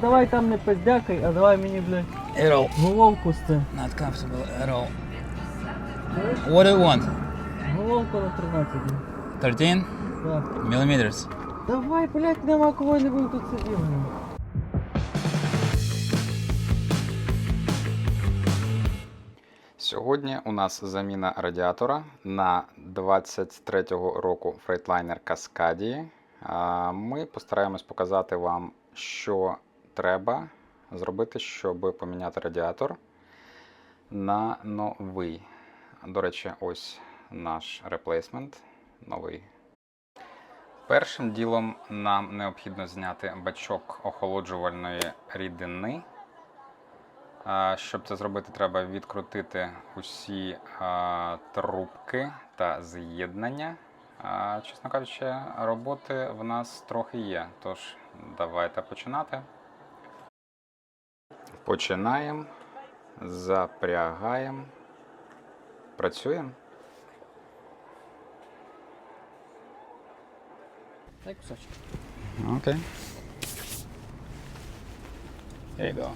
давай там не пиздякай, а давай мені, блядь, At головку з цим. Not comfortable at all. What do you want? Головку на 13. блядь. 13 Так. millimeters. Давай, блядь, нема кого не буду тут сидіти. Сьогодні у нас заміна радіатора на 23-го року Freightliner Cascadia. А, Ми постараємось показати вам, що треба зробити, щоб поміняти радіатор на новий. До речі, ось наш реплейсмент новий. Першим ділом нам необхідно зняти бачок охолоджувальної рідини. Щоб це зробити, треба відкрутити усі трубки та з'єднання. Чесно кажучи, роботи в нас трохи є. Тож, давайте починати. Починаємо, запрягаємо, працюємо. Дай кусочек. Окей. There you go.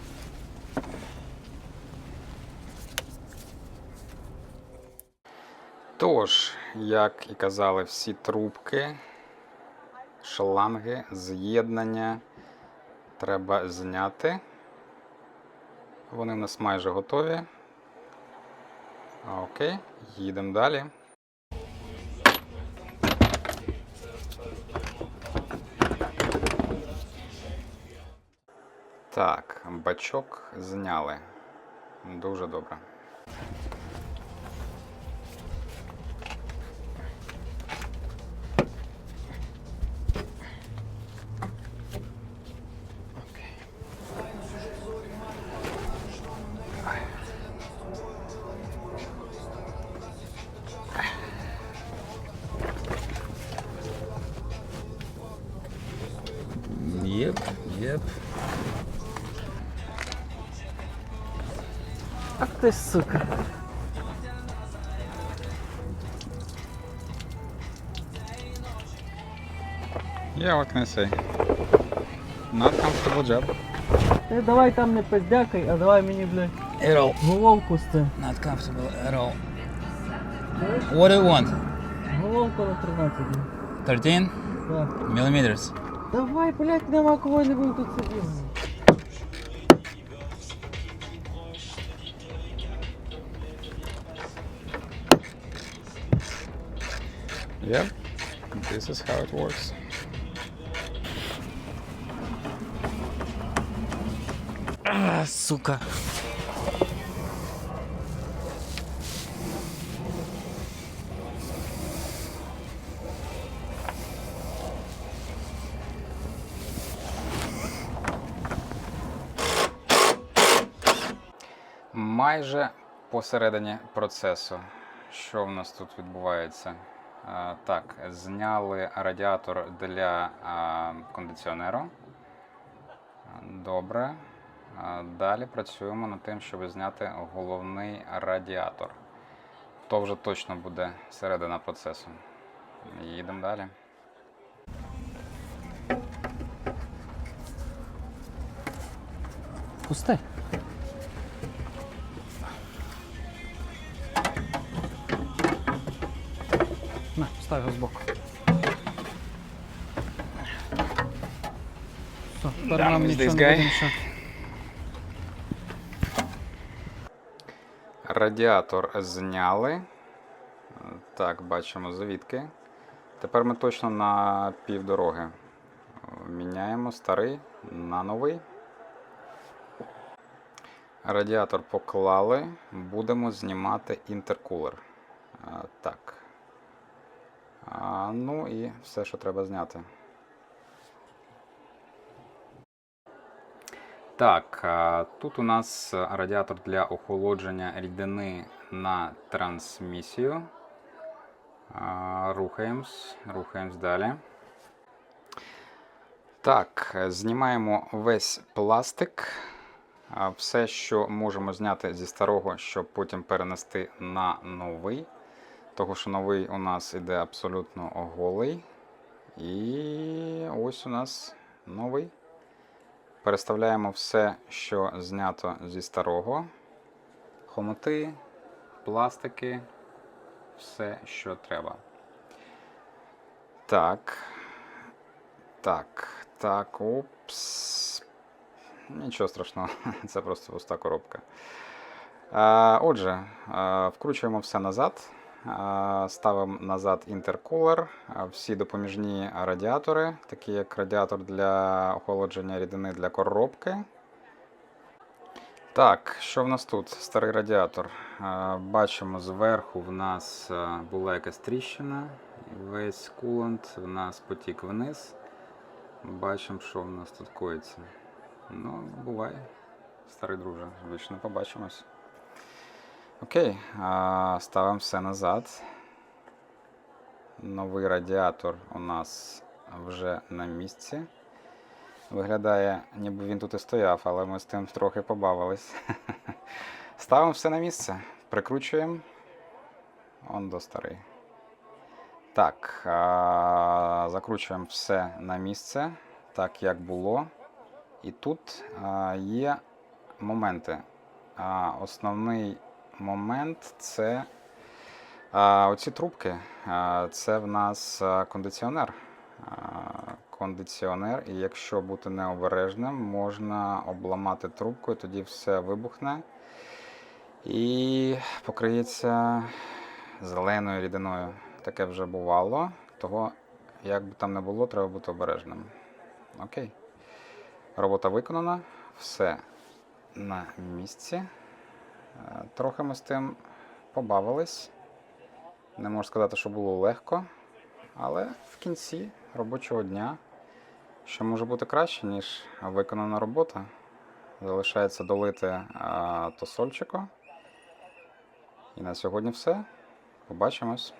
Тож, як і казали, всі трубки, шланги, з'єднання треба зняти. Вони в нас майже готові. Окей, їдемо далі. Так, бачок зняли. Дуже добре. Yep. Ах ти сука. Yeah, what can I say? Not comfortable job. Ти давай там не пиздякай, а давай мені, блядь, At all. головку з цим. Not comfortable at all. What do you want? Головку на 13. блядь. 13 Так. millimeters. Давай, блядь, нема кого не буду тут сидіти. Yep, this is how it works. А, сука. Майже посередині процесу. Що в нас тут відбувається? Так, зняли радіатор для кондиціонеру. Добре. Далі працюємо над тим, щоб зняти головний радіатор. То вже точно буде середина процесу. Їдемо далі. Пусти. Став його збоку. Все, тепер нам with нічого this не guy. буде. Радіатор зняли. Так, бачимо завітки. Тепер ми точно на півдороги. Міняємо старий на новий. Радіатор поклали. Будемо знімати інтеркулер. А, Так. Ну і все, що треба зняти. Так, тут у нас радіатор для охолодження рідини на трансмісію. Рухаємось, рухаємось далі. Так, е, знімаємо весь пластик. Все, що можемо зняти зі старого, щоб потім перенести на новий. Того, що новий у нас іде абсолютно голий. І ось у нас новий. Переставляємо все, що знято зі старого. Хомути, пластики, все, що треба. Так. Так, так, упс. Нічого страшного, це просто пуста коробка. Отже, вкручуємо все назад. Ставимо назад інтеркулер, всі допоміжні радіатори, такі як радіатор для охолодження рідини для коробки. Так, що в нас тут? Старий радіатор. Бачимо, зверху в нас була якась тріщина. Весь кулант в нас потік вниз. Бачимо, що в нас тут коїться. Ну, буває. Старий друже, вічно побачимось. Окей, ставимо все назад. Новий радіатор у нас вже на місці. Виглядає, ніби він тут і стояв, але ми з тим трохи побавились. Ставимо все на місце, прикручуємо. Он до старий. Так, закручуємо все на місце, так як було. І тут є моменти. Основний момент це а, оці трубки. А, це в нас кондиціонер. А, кондиціонер, і якщо бути необережним, можна обламати трубку, і тоді все вибухне і покриється зеленою рідиною. Таке вже бувало, того, як би там не було, треба бути обережним. Окей. Робота виконана, все на місці. Е, Трохи ми з тим побавились. Не можу сказати, що було легко, але в кінці робочого дня, що може бути краще, ніж виконана робота. Залишається долити а, тосольчику. І на сьогодні все. Побачимось.